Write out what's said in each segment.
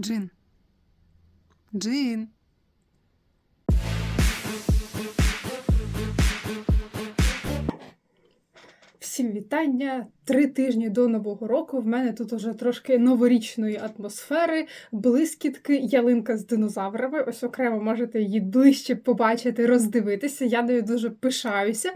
Джин. Джин. Всім вітання! Три тижні до нового року. В мене тут уже трошки новорічної атмосфери, блискітки, ялинка з динозаврами. Ось окремо можете її ближче побачити, роздивитися. Я нею дуже пишаюся.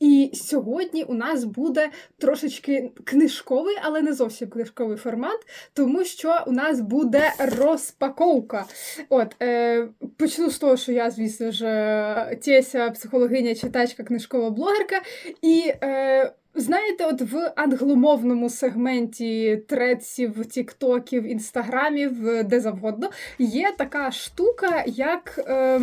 І сьогодні у нас буде трошечки книжковий, але не зовсім книжковий формат, тому що у нас буде розпаковка. От е, почну з того, що я, звісно ж, Теся, психологиня, читачка, книжкова блогерка. І е, знаєте, от в англомовному сегменті тредсів, тіктоків, інстаграмів, е, де завгодно, є така штука, як. Е,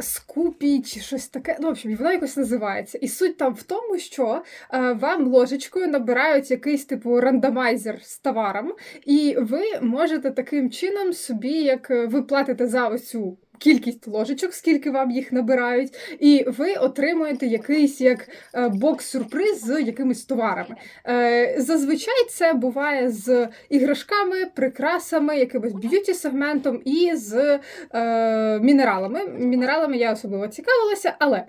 Скупі чи щось таке, ну, в общем, вона якось називається. І суть там в тому, що е, вам ложечкою набирають якийсь типу рандомайзер з товаром, і ви можете таким чином собі, як е, ви платите за оцю кількість ложечок, скільки вам їх набирають, і ви отримуєте якийсь як е, бокс-сюрприз з якимись товарами. Е, Зазвичай це буває з іграшками, прикрасами, якимось б'юті-сегментом і з е, мінералами. Мінералами я особливо цікавилася, але.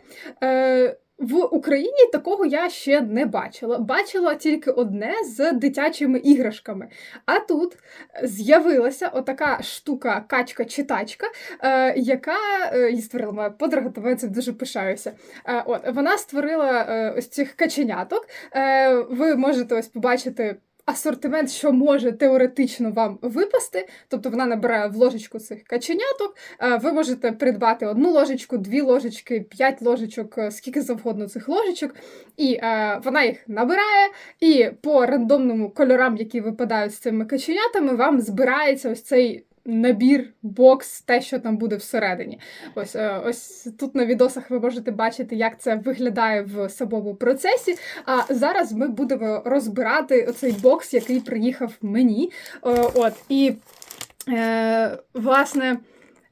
Е, в Україні такого я ще не бачила. Бачила тільки одне з дитячими іграшками. А тут з'явилася отака штука качка-читачка, е, яка е, її створила моя подруга, тому я цим дуже пишаюся. Е, от вона створила е, ось цих каченяток. Е, ви можете ось побачити. Асортимент, що може теоретично вам випасти, тобто вона набирає в ложечку цих каченяток. Е, Ви можете придбати одну ложечку, дві ложечки, п'ять ложечок, е, скільки завгодно цих ложечок, і е, вона їх набирає, і по рандомному кольорам, які випадають з цими каченятами, вам збирається ось цей. Набір, бокс, те, що там буде всередині. Ось е, ось тут на відосах ви можете бачити, як це виглядає в самому процесі. А зараз ми будемо розбирати оцей бокс, який приїхав мені. Е, От і е, власне.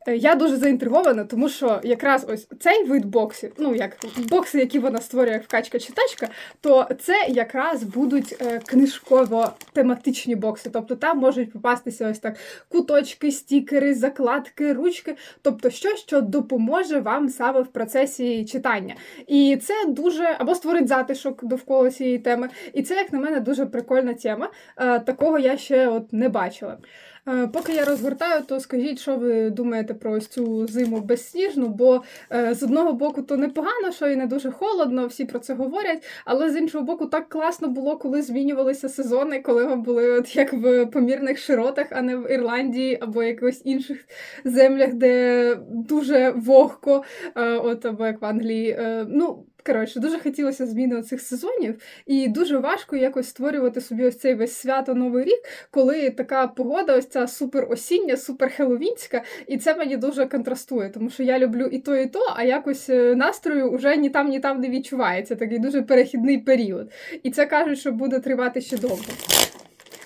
Е, Я дуже заінтригована, тому що якраз ось цей вид боксів, ну як бокси, які вона створює як вкачка-читачка, то це якраз будуть е, книжково-тематичні бокси. Тобто там можуть попастися ось так куточки, стікери, закладки, ручки, тобто щось, що допоможе вам саме в процесі читання. І це дуже або створить затишок довкола цієї теми. І це, як на мене, дуже прикольна тема. Е, Такого я ще от не бачила. Е, Поки я розгортаю, то скажіть, що ви думаєте про ось цю зиму безсніжну, бо е, з одного боку то непогано, що і не дуже холодно, всі про це говорять, але з іншого боку, так класно було, коли змінювалися сезони, коли ми були от як в помірних широтах, а не в Ірландії або якихось інших землях, де дуже вогко, е, от або як в Англії. Ну, коротше, дуже хотілося зміни цих сезонів, і дуже важко якось створювати собі ось цей весь свято Новий рік, коли така погода, ось ця супер осіння, супер хеловінська, і це мені дуже контрастує, тому що я люблю і то, і то, а якось е, настрою вже ні там, ні там не відчувається. Такий дуже перехідний період. І це кажуть, що буде тривати ще довго.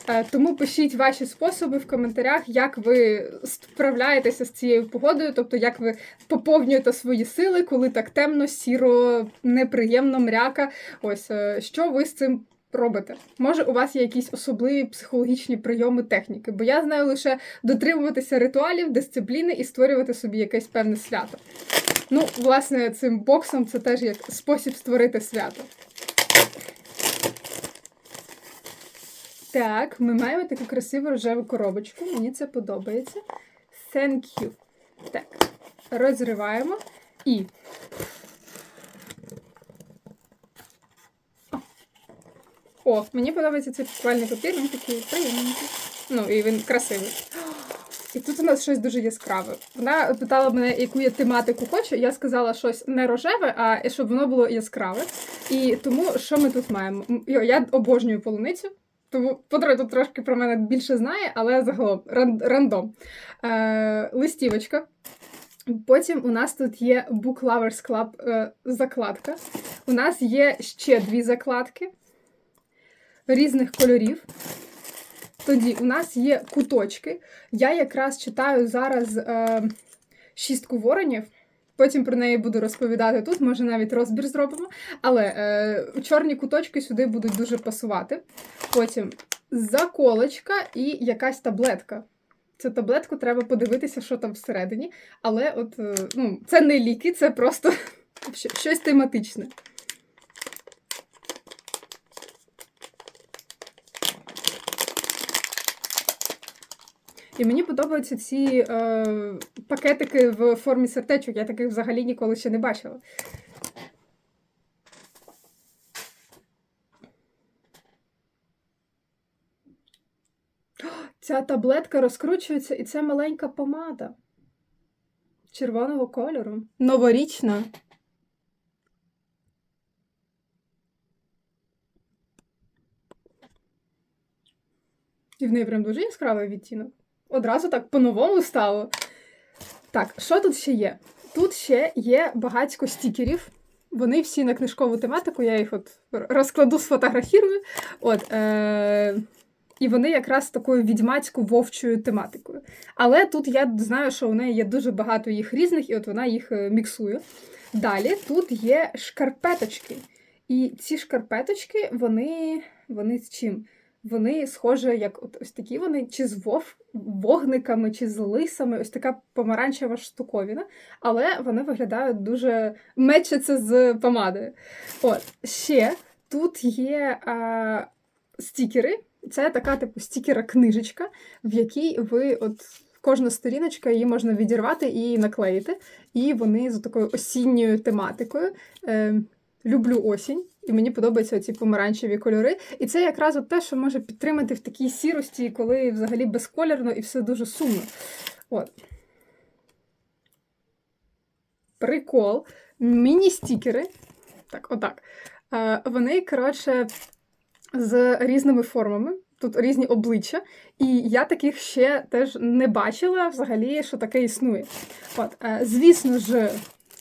Е, Тому пишіть ваші способи в коментарях, як ви справляєтеся з цією погодою, тобто як ви поповнюєте свої сили, коли так темно, сіро, неприємно, мряка. Ось е, що ви з цим робите? Може, у вас є якісь особливі психологічні прийоми техніки? Бо я знаю лише дотримуватися ритуалів, дисципліни і створювати собі якесь певне свято. Ну, власне, цим боксом це теж як спосіб створити свято. Так, ми маємо таку красиву рожеву коробочку. Мені це подобається. Thank you. Так, розриваємо і. О, мені подобається цей піквальний папір, він такий приємненький. Ну, і він красивий. І тут у нас щось дуже яскраве. Вона питала мене, яку я тематику хочу. Я сказала щось не рожеве, а щоб воно було яскраве. І тому що ми тут маємо? Йо, Я обожнюю полуницю. Тому подруга тут трошки про мене більше знає, але загалом ран- рандом. Е, листівочка. Потім у нас тут є Book Lovers Club е, закладка. У нас є ще дві закладки різних кольорів. Тоді у нас є куточки. Я якраз читаю зараз е, шістку воронів. Потім про неї буду розповідати тут, може навіть розбір зробимо. Але е, чорні куточки сюди будуть дуже пасувати. Потім заколочка і якась таблетка. Цю таблетку треба подивитися, що там всередині. Але от е, ну, це не ліки, це просто щось тематичне. І мені подобаються ці е, пакетики в формі сердечок. Я таких взагалі ніколи ще не бачила. О, Ця таблетка розкручується, і це маленька помада червоного кольору. Новорічна. І в неї прям дуже яскравий відтінок. Одразу так по-новому стало. Так, що тут ще є? Тут ще є багатько стікерів. Вони всі на книжкову тематику, я їх от розкладу, сфотографірую. От, е- і вони якраз такою відьмацько вовчою тематикою. Але тут я знаю, що у неї є дуже багато їх різних, і от вона їх е, міксує. Далі тут є шкарпеточки. І ці шкарпеточки, вони, вони з чим? Вони схожі, як от ось такі вони, чи з вов, вогниками, чи з лисами, ось така помаранчева штуковина, але вони виглядають дуже мечаться з помадою. От, ще тут є а, стікери. Це така, типу, стікера-книжечка, в якій ви от. Кожна сторіночка її можна відірвати і наклеїти. І вони з такою осінньою тематикою. Е, люблю осінь, і мені подобаються ці помаранчеві кольори. І це якраз от те, що може підтримати в такій сірості, коли взагалі безколірно і все дуже сумно. От. Прикол. Міні-стікери. Так, отак. Вони, коротше, з різними формами. Тут різні обличчя, і я таких ще теж не бачила взагалі, що таке існує. От, е, звісно ж,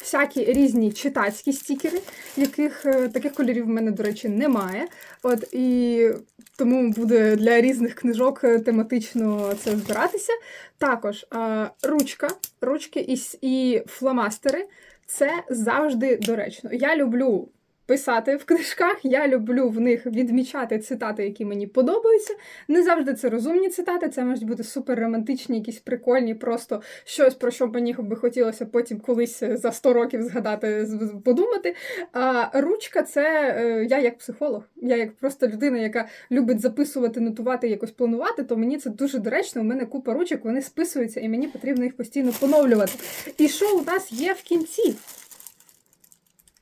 всякі різні читацькі стікери, яких е, таких кольорів в мене, до речі, немає. От і тому буде для різних книжок е, тематично це збиратися. Також е, ручка, ручки і, і фломастери це завжди доречно. Я люблю. Писати в книжках, я люблю в них відмічати цитати, які мені подобаються. Не завжди це розумні цитати, це можуть бути супер романтичні, якісь прикольні, просто щось, про що мені би хотілося потім колись за 100 років згадати, подумати. А ручка це е, я як психолог, я як просто людина, яка любить записувати, нотувати, якось планувати, то мені це дуже доречно. У мене купа ручок, вони списуються, і мені потрібно їх постійно поновлювати. І що у нас є в кінці?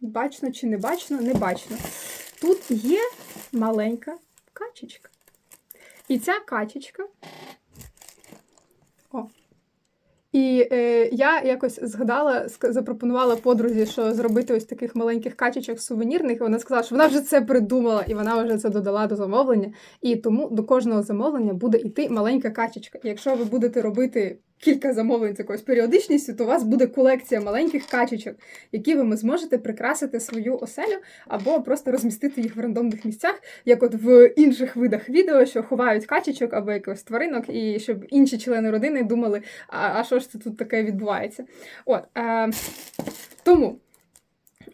Бачно чи не бачно? Не бачно. Тут є маленька качечка. І ця качечка. О. І е, я якось згадала, запропонувала подрузі, що зробити ось таких маленьких качечок сувенірних. І вона сказала, що вона вже це придумала, і вона вже це додала до замовлення. І тому до кожного замовлення буде йти маленька качечка. І якщо ви будете робити кілька замовлень з якоюсь періодичністю, то у вас буде колекція маленьких качечок, які ви зможете прикрасити свою оселю або просто розмістити їх в рандомних місцях, як от в інших видах відео, що ховають качечок або якихось тваринок, і щоб інші члени родини думали, а, а що ж це тут таке відбувається. От, е, тому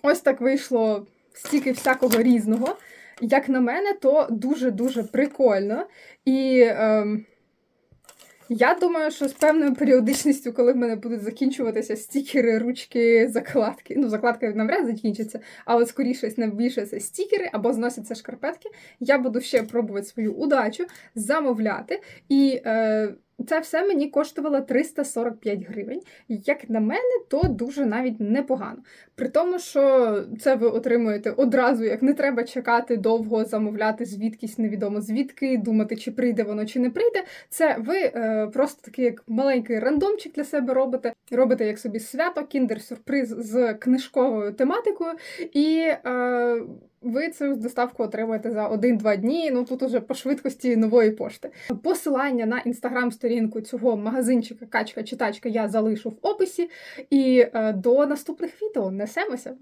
ось так вийшло стільки всякого різного. Як на мене, то дуже-дуже прикольно. І е, я думаю, що з певною періодичністю, коли в мене будуть закінчуватися стікери, ручки, закладки. Ну, закладка навряд закінчиться, а от скоріше найбільше це стікери або зносяться шкарпетки. Я буду ще пробувати свою удачу, замовляти. І е, це все мені коштувало 345 гривень. Як на мене, то дуже навіть непогано. При тому, що це ви отримуєте одразу, як не треба чекати довго, замовляти звідкись невідомо звідки, думати, чи прийде воно, чи не прийде. Це ви е, просто такий як маленький рандомчик для себе робите. Робите як собі свято, кіндер-сюрприз з книжковою тематикою, і е, ви цю доставку отримаєте за 1-2 дні. Ну тут уже по швидкості нової пошти. Посилання на інстаграм-сторінку цього магазинчика Качка Читачка я залишу в описі. І е, до наступних відео несемося.